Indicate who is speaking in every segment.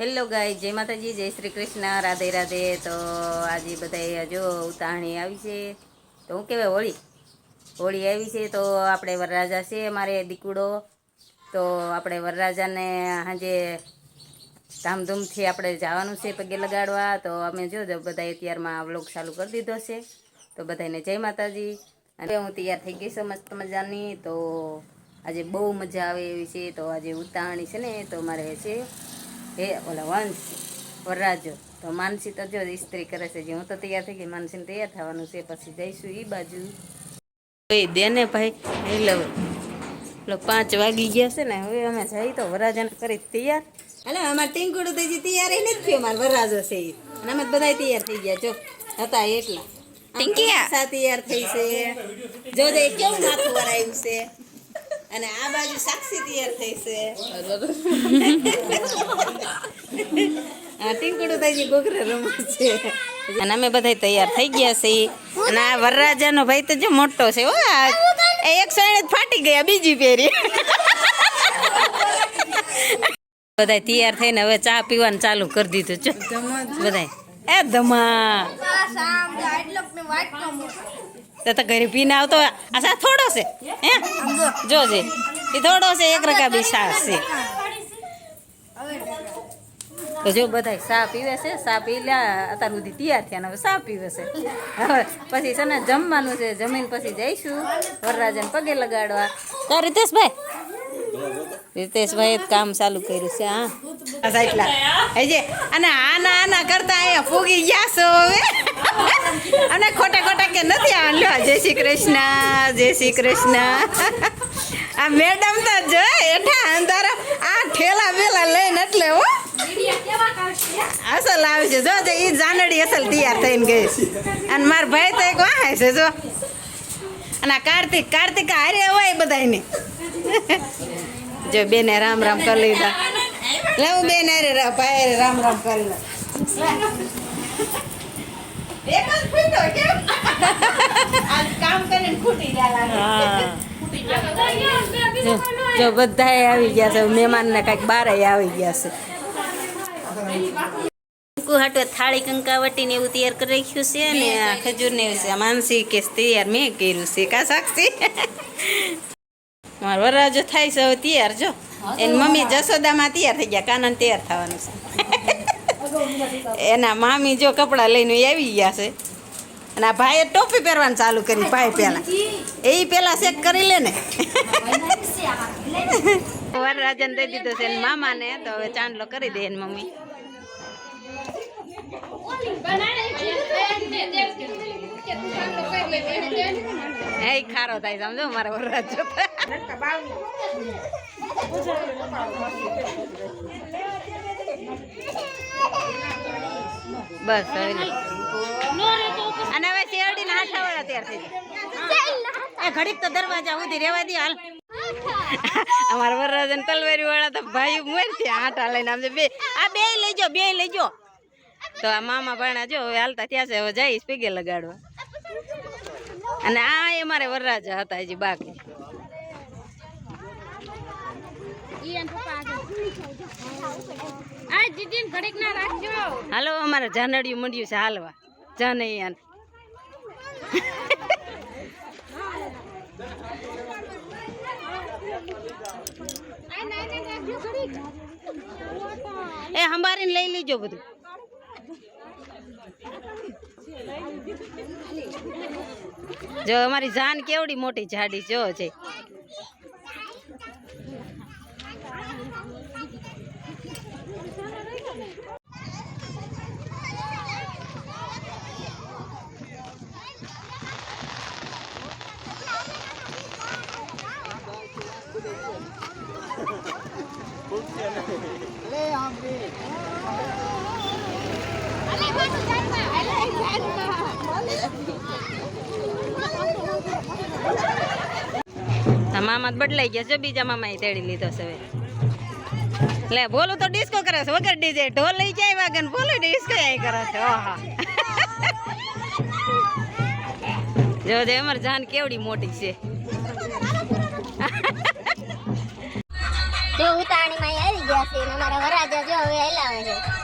Speaker 1: Hello ગાય જય માતાજી, જય શ્રી કૃષ્ણ. રાધે રાધે. તો આજે બધા જો ઉતાહણી આવી છે. તો હું કહેવાય હોળી? હોળી આવી છે તો આપણે વરરાજા છે મારે દીકુડો. તો આપણે વરરાજાને સાંજે ધામધૂમથી આપણે જવાનું છે પગે લગાડવા. તો અમે જો બધા અત્યારમાં વ્લોગ ચાલુ કરી દીધો છે. તો બધાને જય માતાજી. અને હું તૈયાર થઈ ગઈ છું મસ્ત મજાની. તો આજે બહુ મજા આવે એવી છે. તો આજે ઉતાહણી છે ને, તો મારે છે હે ઓલા વંશ વરરાજો. તો માનસી તો જો ઇસ્ત્રી કરે છે જે હું તો તૈયાર થઈ ગઈ માનસીને તૈયાર થવાનું છે પછી જઈશું એ બાજુ. ભાઈ દે ને ભાઈ એ લો લો પાંચ વાગી ગયા છે ને હવે અમે જઈ તો વરરાજાને કરી તૈયાર. અને અમારે ટીંકુડું થઈ તૈયાર નથી થયો અમારે વરરાજો છે. અને અમે બધા તૈયાર થઈ ગયા જો હતા એટલા. તૈયાર થઈ છે. જો કેવું માથું અને આ બાજુ સાક્ષી તૈયાર થઈ છે. આ ટીંકડું તાજી હજી ગોગરે રમે છે. અને અમે બધા તૈયાર થઈ ગયા છીએ. અને આ વરરાજાનો ભાઈ તો જો મોટો છે હો એ એક સાઈડ ફાટી ગયા બીજી પેરી બધા તૈયાર થઈને હવે ચા પીવાનું ચાલુ કરી દીધું જો. બધા એ ધમા તો તો ઘરે પીને આવતો આ થોડો છે. હે? જોજે એ થોડો છે એક રકા બી સાસ છે. તો જો બધા ચા પીવે છે ચા પી લ્યા અત્યાર સુધી તૈયાર થયા હવે ચા પીવે છે. હવે પછી છે ને જમવાનું છે જમીન પછી જઈશું. વરરાજાને પગે લગાડવા. તો રીતેશભાઈ? રીતેશભાઈ કામ ચાલુ કર્યું છે હા. એટલા હજી અને આના આના કરતા અહીંયા ફૂગી ગયા છો હવે. અને ખોટા ખોટા કે નથી આ જય શ્રી કૃષ્ણ, જય શ્રી કૃષ્ણ. આ મેડમ તો જો એઠા અંદર આ ઠેલા વેલા લઈને એટલે હો. અસલ આવશે જો ઈ જાનડી અસલ તૈયાર થઈને ગઈ. અને મારા ભાઈ તો એક વાહે છે, જો. અને કાર્તિક કાર્તિક હારે હોય બધાને જો, બેને રામ રામ કરી લીધા. લે, હું બેન હારે ભાઈ રામ રામ કરી લે. એક જ ફૂટો કેમ? આજ કામ કરીને ફૂટી ગયા લાગે. જો જો બધાય આવી ગયા છે. મહેમાનને કાંઈક બારે આવી ગયા છે. કંકુ હાટો થાળી કંકાવટી ને એવું તૈયાર કરી રાખ્યું છે ને આ ખજૂર ને એવું છે. માનસી કે તૈયાર મેં કર્યું છે. કા સાક્ષી મારો વરરાજો થાય છે. હવે તૈયાર જો. એની મમ્મી જસોદામાં તૈયાર થઈ ગયા. કાનન તૈયાર થવાનું છે. એના મામી જો કપડાં લઈને આવી ગયા છે. અને આ ભાઈએ ટોપી પહેરવાનું ચાલુ કરી, ભાઈ પહેલાં. એ પહેલાં ચેક કરી લે ને. વરરાજાને દઈ દીધો છે મામાને, તો હવે ચાંદલો કરી દે એની મમ્મી. હે ખારો થાય, સમજો? મારા વરરાજો બસ અને હવે શેરડી ના હાથાવાળા તૈયાર થઈ એ ઘડીક તો દરવાજા સુધી રેવા દે, હાલ. અમારા વરરાજન તલવેરી વાળા તો ભાઈ મોર છે આટા લઈને આમ બે, આ બે લેજો બે લેજો. તો આ મામા ભાણા જો હવે હાલતા ત્યાં છે, હવે જઈશ પીગે લગાડવા. અને આ એ મારે વરરાજા હતા, હજી બાકી. હાલો અમારે જાનડિયું મંડ્યું છે હાલવા. જાનૈયાને એ હંબારીને લઈ લેજો બધું. જો અમારી જાન કેવડી મોટી જાડી જો છે. મામા બદલાઈ ગયા છે, બીજા મામાએ તેડી લીધો છે લે, બોલું તો ડિસ્કો કરે છે, વગર ડીજે ઢોલ લઈ જાય વાગન બોલું ડિસ્કો આય કરે છે, ઓહા. જો દે અમર જાન કેવડી મોટી છે.
Speaker 2: જો ઉતાણીમાં આવી ગયા છે અમારા વરાજા જો હવે હલાવે છે.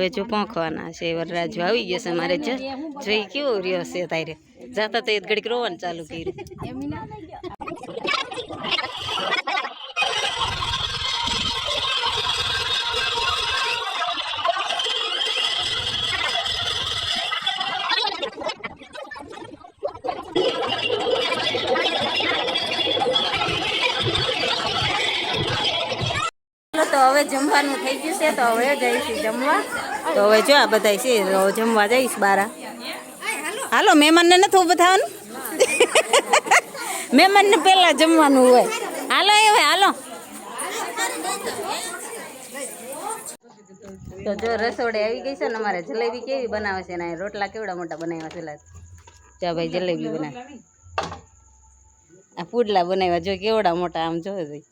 Speaker 1: હવે જો પોંખવાના છે, વરરાજ આવી ગયો છે મારે જોઈ કેવો રહ્યો છે તારે. જાતા તો એ ઘડીક રોવાનું ચાલુ કર્યું. તો હવે જમવાનું થઈ ગયું છે, તો હવે જઈશું જમવા. તો હવે જો આ બધા છે જમવા જઈશ બારા. હાલો, મહેમાનને નથી બતાવવાનું થવાનું? મહેમાનને પહેલાં જમવાનું હોય. હાલો, એ હોય, હાલો. તો જો રસોડે આવી ગઈ છે ને, અમારે જલેબી કેવી બનાવે છે ને રોટલા કેવડા મોટા બનાવ્યા છે. જા ભાઈ જલેબી બનાવે. આ પુડલા બનાવ્યા, જો કેવડા મોટા, આમ જો ભાઈ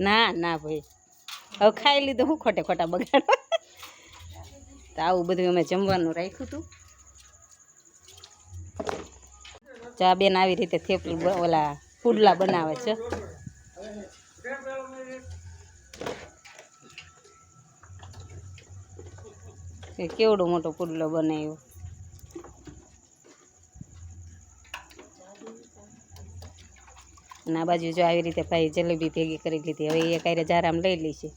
Speaker 1: ના ના ભાઈ. હવે ખાઈ લીધું હું ખોટે ખોટા બગાડો તો આવું બધું અમે જમવાનું રાખ્યું હતું. ચા બેન આવી રીતે થેપલી ઓલા પુડલા બનાવે છે. કેવડો મોટો પુડલો બનાવ્યો? અને આ બાજુ જો આવી રીતે ભાઈ જલેબી ભેગી કરી લીધી. હવે એ કાંઈ જારામ લઈ લઈશે.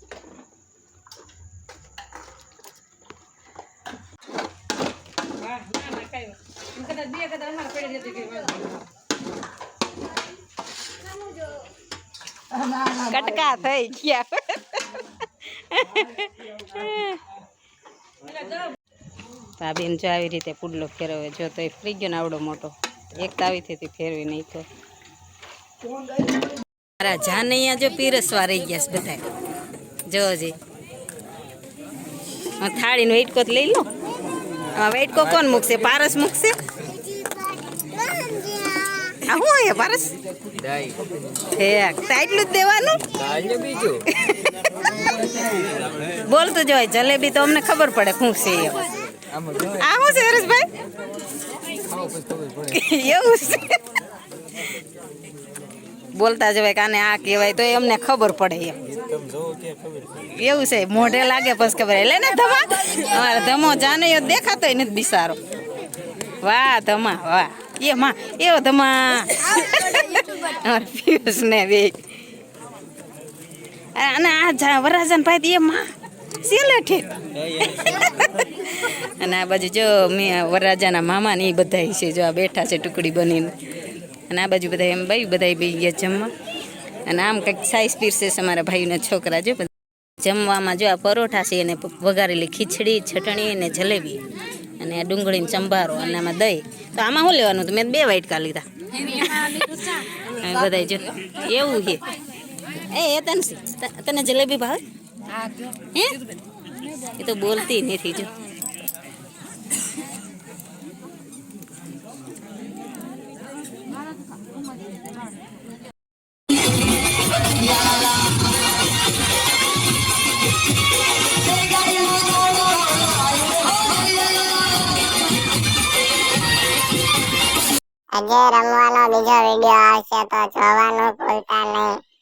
Speaker 1: કટકા થઈ ગયા. બેન જો આવી રીતે પુડલો ફેરવે, જો તો એ ફ્રી ગયો ને આવડો મોટો. એક તાવીથી ફેરવી નાખ્યો. મારા જાન અહીંયા જો પીરસવા રહી ગયા છે બધા જો હજી હા, થાળીનો વેટકો લઈ લો. આ વેટકો કોણ મૂકશે? પારસ મૂકશે? આ પારસ? એટલું જ દેવાનું? બોલતું જવાય જલેબી તો અમને ખબર પડે શું છે એ. આ શું છે હરેશભાઈ? એવું છે? બોલતા જવાય કાને આ કહેવાય, તો એમને ખબર પડે એમ. એવું છે, મોઢે લાગે પછી ખબર એટલે ને ધમા અમારે ધમો જાને એ દેખાતો નથી બિસારો. વાહ, ધમા, વાહ. એ માં એવો ધમા. અમારે પિયુષ ને બે અને આ વરરાજાન ભાઈ એ માં. સેલે અને આ બાજુ જો મેં વરરાજાના મામા ને એ બધા છે, જો આ બેઠા છે ટુકડી બનીને. અને આ બાજુ બધા એમ ભાઈ બધા બે ગયા જમવા. અને આમ કંઈક સાઈઝ પીરસે છે અમારા ભાઈના છોકરા જો. જમવામાં જો આ પરોઠા છે અને વઘારેલી ખીચડી ચટણી અને જલેબી. અને આ ડુંગળીને ચંબારો અને આમાં દહીં. તો આમાં શું લેવાનું? હતું મેં બે વાઇટકા લીધા. બધા જો એવું છે. એ એ તને તને જલેબી ભાવે? હે? એ તો બોલતી નથી જો.
Speaker 2: આજે રમવાનો બીજો વીડિયો આવશે તો જોવાનું ભૂલતા નહીં.